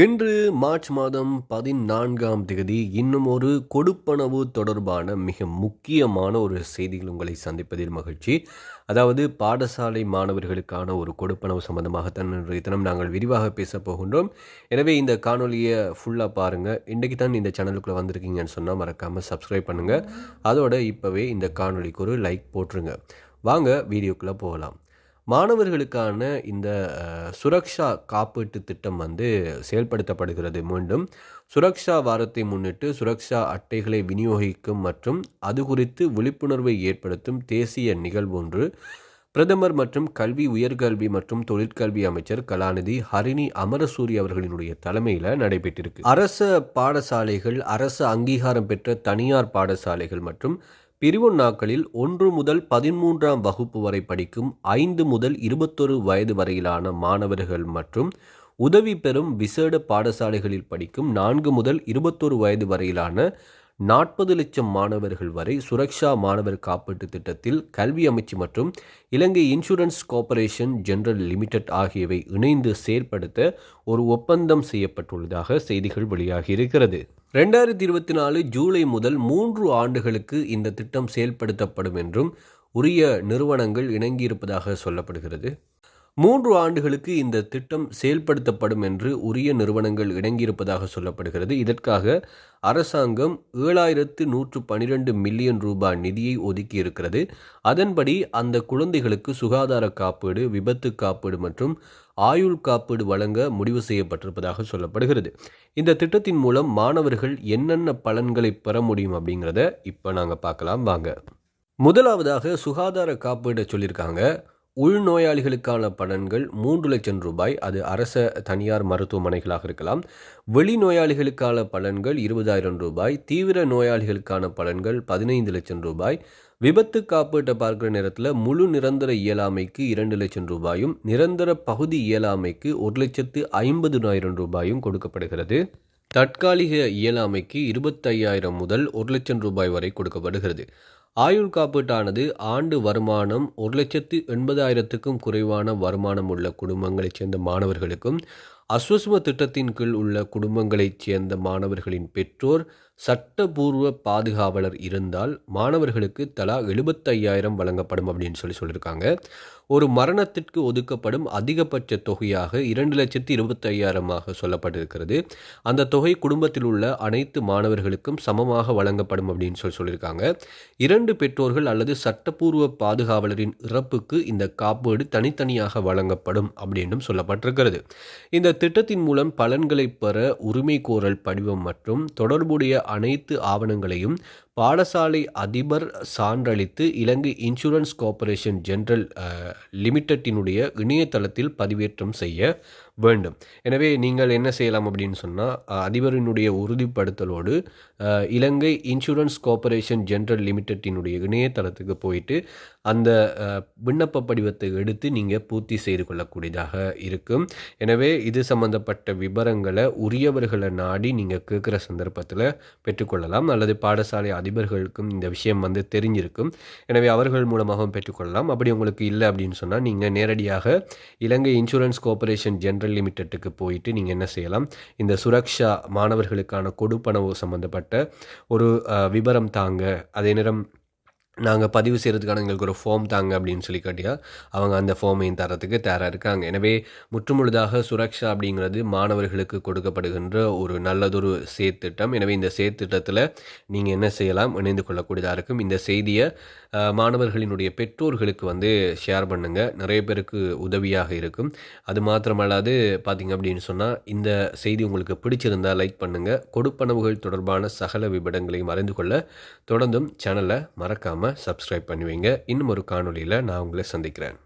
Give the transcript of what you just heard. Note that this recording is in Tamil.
இன்று மார்ச் மாதம் பதினான்காம் தேதி இன்னும் ஒரு கொடுப்பனவு தொடர்பான மிக முக்கியமான ஒரு செய்திகள் உங்களை சந்திப்பதில் மகிழ்ச்சி. அதாவது பாடசாலை மாணவர்களுக்கான ஒரு கொடுப்பனவு சம்பந்தமாகத்தான் இன்றைய தினம் நாங்கள் விரிவாக பேச போகின்றோம். எனவே இந்த காணொலியை ஃபுல்லாக பாருங்கள் இன்றைக்கு தான் இந்த சேனலுக்குள்ளே வந்திருக்கீங்கன்னு சொன்னால் மறக்காமல் சப்ஸ்கிரைப் பண்ணுங்கள் அதோட இப்போவே இந்த காணொலிக்கு ஒரு லைக் போட்டுருங்க. வாங்க வீடியோக்குள்ளே போகலாம். மாணவர்களுக்கான இந்த சுரக்ஷா காப்பீட்டு திட்டம் வந்து செயல்படுத்தப்படுகிறது மீண்டும். சுரக்ஷா வாரத்தை முன்னிட்டு சுரக்ஷா அட்டைகளை விநியோகிக்கும் மற்றும் அது குறித்து விழிப்புணர்வை ஏற்படுத்தும் தேசிய நிகழ்வு ஒன்று. பிரதமர் மற்றும் கல்வி உயர்கல்வி மற்றும் தொழிற்கல்வி அமைச்சர் கலாநிதி ஹரிணி அமரசூரி அவர்களினுடைய தலைமையில் நடைபெற்றிருக்கு. அரச பாடசாலைகள் அரசு அங்கீகாரம் பெற்ற தனியார் பாடசாலைகள் மற்றும் பிரிவுண்ணாக்களில் ஒன்று முதல் பதிமூன்றாம் வகுப்பு வரை படிக்கும் ஐந்து முதல் இருபத்தொரு வயது வரையிலான மாணவர்கள் மற்றும் உதவி பெறும் விசேட பாடசாலைகளில் படிக்கும் நான்கு முதல் இருபத்தொரு வயது வரையிலான நாற்பது லட்சம் மாணவர்கள் வரை சுரக்ஷா மாணவர் காப்பீட்டு திட்டத்தில் கல்வி அமைச்சு மற்றும் Ilangai insurance corporation general limited ஆகியவை இணைந்து செயல்படுத்த ஒரு ஒப்பந்தம் செய்யப்பட்டுள்ளதாக செய்திகள் வெளியாகி இருக்கிறது ரெண்டாயிரத்தி இருபத்தி நாலு ஜூலை முதல் மூன்று ஆண்டுகளுக்கு இந்த திட்டம் செயல்படுத்தப்படும் என்றும் உரிய நிறுவனங்கள் இணங்கியிருப்பதாக சொல்லப்படுகிறது. மூன்று ஆண்டுகளுக்கு இந்த திட்டம் செயல்படுத்தப்படும் என்று உரிய நிறுவனங்கள் இணங்கியிருப்பதாக சொல்லப்படுகிறது. இதற்காக அரசாங்கம் ஏழாயிரத்து நூற்று பனிரெண்டு மில்லியன் ரூபாய் நிதியை ஒதுக்கி இருக்கிறது அதன்படி அந்த குழந்தைகளுக்கு சுகாதார காப்பீடு விபத்து காப்பீடு மற்றும் ஆயுள் காப்பீடு வழங்க முடிவு செய்யப்பட்டிருப்பதாக சொல்லப்படுகிறது. இந்த திட்டத்தின் மூலம் மாணவர்கள் என்னென்ன பலன்களை பெற முடியும் அப்படிங்கிறத இப்போ நாங்கள் பார்க்கலாம். வாங்க. முதலாவதாக சுகாதார காப்பீடு சொல்லியிருக்காங்க. உள்நோயாளிகளுக்கான பலன்கள் மூன்று லட்சம் ரூபாய். அது அரச தனியார் மருத்துவமனைகளாக இருக்கலாம். வெளிநோயாளிகளுக்கான பலன்கள் இருபதாயிரம் ரூபாய். தீவிர நோயாளிகளுக்கான பலன்கள் பதினைந்து லட்சம் ரூபாய். விபத்து காப்பீட்டை பார்க்குற நேரத்தில் முழு நிரந்தர இயலாமைக்கு இரண்டு லட்சம் ரூபாயும் நிரந்தர பகுதி இயலாமைக்கு ஒரு லட்சத்து ஐம்பதுனாயிரம் ரூபாயும் கொடுக்கப்படுகிறது. தற்காலிக இயலாமைக்கு இருபத்தையாயிரம் முதல் ஒரு லட்சம் ரூபாய் வரை கொடுக்கப்படுகிறது. ஆயுள் காப்பீட்டானது ஆண்டு வருமானம் ஒரு லட்சத்து எண்பதாயிரத்துக்கும் குறைவான வருமானம் உள்ள குடும்பங்களைச் சேர்ந்த மாணவர்களுக்கும் அஸ்வசும திட்டத்தின் கீழ் உள்ள குடும்பங்களைச் சேர்ந்த மாணவர்களின் பெற்றோர் சட்டபூர்வ பாதுகாவலர் இருந்தால் மாணவர்களுக்கு தலா எழுபத்தையாயிரம் வழங்கப்படும் அப்படின்னு சொல்லி சொல்லியிருக்காங்க. ஒரு மரணத்திற்கு ஒதுக்கப்படும் அதிகபட்ச தொகையாக இரண்டு லட்சத்தி இருபத்தையாயிரமாக சொல்லப்பட்டிருக்கிறது. அந்த தொகை குடும்பத்தில் உள்ள அனைத்து மாணவர்களுக்கும் சமமாக வழங்கப்படும் அப்படின்னு சொல்லி சொல்லியிருக்காங்க. இரண்டு பெற்றோர்கள் அல்லது சட்டப்பூர்வ பாதுகாவலரின் இறப்புக்கு இந்த காப்பீடு தனித்தனியாக வழங்கப்படும் அப்படின்னும் சொல்லப்பட்டிருக்கிறது. இந்த திட்டத்தின் மூலம் பலன்களை பெற உரிமை கோரல் படிவம் மற்றும் தொடர்புடைய அனைத்து ஆவணங்களையும் பாடசாலை அதிபர் சான்றளித்து இலங்கை இன்சூரன்ஸ் கார்ப்பரேஷன் ஜெனரல் லிமிட்டட்டினுடைய லிமிடெட்டினுடைய இணையதளத்தில் பதிவேற்றம் செய்ய வேண்டும். எனவே நீங்கள் என்ன செய்யலாம் அப்படின்னு சொன்னால் அதிபரினுடைய உறுதிப்படுத்தலோடு இலங்கை இன்சூரன்ஸ் கார்ப்பரேஷன் ஜெனரல் லிமிடெட்டினுடைய இணையதளத்துக்கு போயிட்டு அந்த விண்ணப்ப படிவத்தை எடுத்து நீங்கள் பூர்த்தி செய்து கொள்ளக்கூடியதாக இருக்கும். எனவே இது சம்பந்தப்பட்ட விவரங்களை உரியவர்களை நாடி நீங்கள் கேட்குற சந்தர்ப்பத்தில் பெற்றுக்கொள்ளலாம். அல்லது பாடசாலை அதிபர்களுக்கும் இந்த விஷயம் வந்து தெரிஞ்சிருக்கும். எனவே அவர்கள் மூலமாகவும் பெற்றுக்கொள்ளலாம். அப்படி உங்களுக்கு இல்லை அப்படின்னு சொன்னால் நீங்கள் நேரடியாக இலங்கை இன்சூரன்ஸ் கார்ப்பரேஷன் ஜென்ரல் லிமிடெட்டுக்கு போயிட்டு நீங்கள் என்ன செய்யலாம்? இந்த சுரக்ஷா மாணவர்களுக்கான கொடுப்பனவு சம்பந்தப்பட்ட ஒரு விபரம் தாங்க. அதே நேரம் நாங்கள் பதிவு செய்கிறதுக்கான எங்களுக்கு ஒரு ஃபார்ம் தாங்க அப்படின்னு சொல்லி காட்டியா அவங்க அந்த ஃபார்மையும் தரத்துக்கு தயாராக இருக்காங்க. எனவே முற்றுமுழுதாக சுரக்ஷா அப்படிங்கிறது மாணவர்களுக்கு கொடுக்கப்படுகின்ற ஒரு நல்லதொரு சேர்த்திட்டம் எனவே இந்த சேர்த்திட்டத்தில் நீங்கள் என்ன செய்யலாம்? இணைந்து கொள்ளக்கூடியதாக இருக்கும். இந்த செய்தியை மாணவர்களினுடைய பெற்றோர்களுக்கு வந்து ஷேர் பண்ணுங்கள் நிறைய பேருக்கு உதவியாக இருக்கும். அது மாத்திரமல்லாது பார்த்தீங்க அப்படின்னு சொன்னால் இந்த செய்தி உங்களுக்கு பிடிச்சிருந்தால் லைக் பண்ணுங்கள் கொடுப்பனவுகள் தொடர்பான சகல விபடங்களையும் அறிந்து கொள்ள தொடர்ந்தும் சேனலை மறக்காமல் சப்ஸ்கிரைப் பண்ணுவீங்க. இன்னும் ஒரு காணொலியில் நான் உங்களை சந்திக்கிறேன்.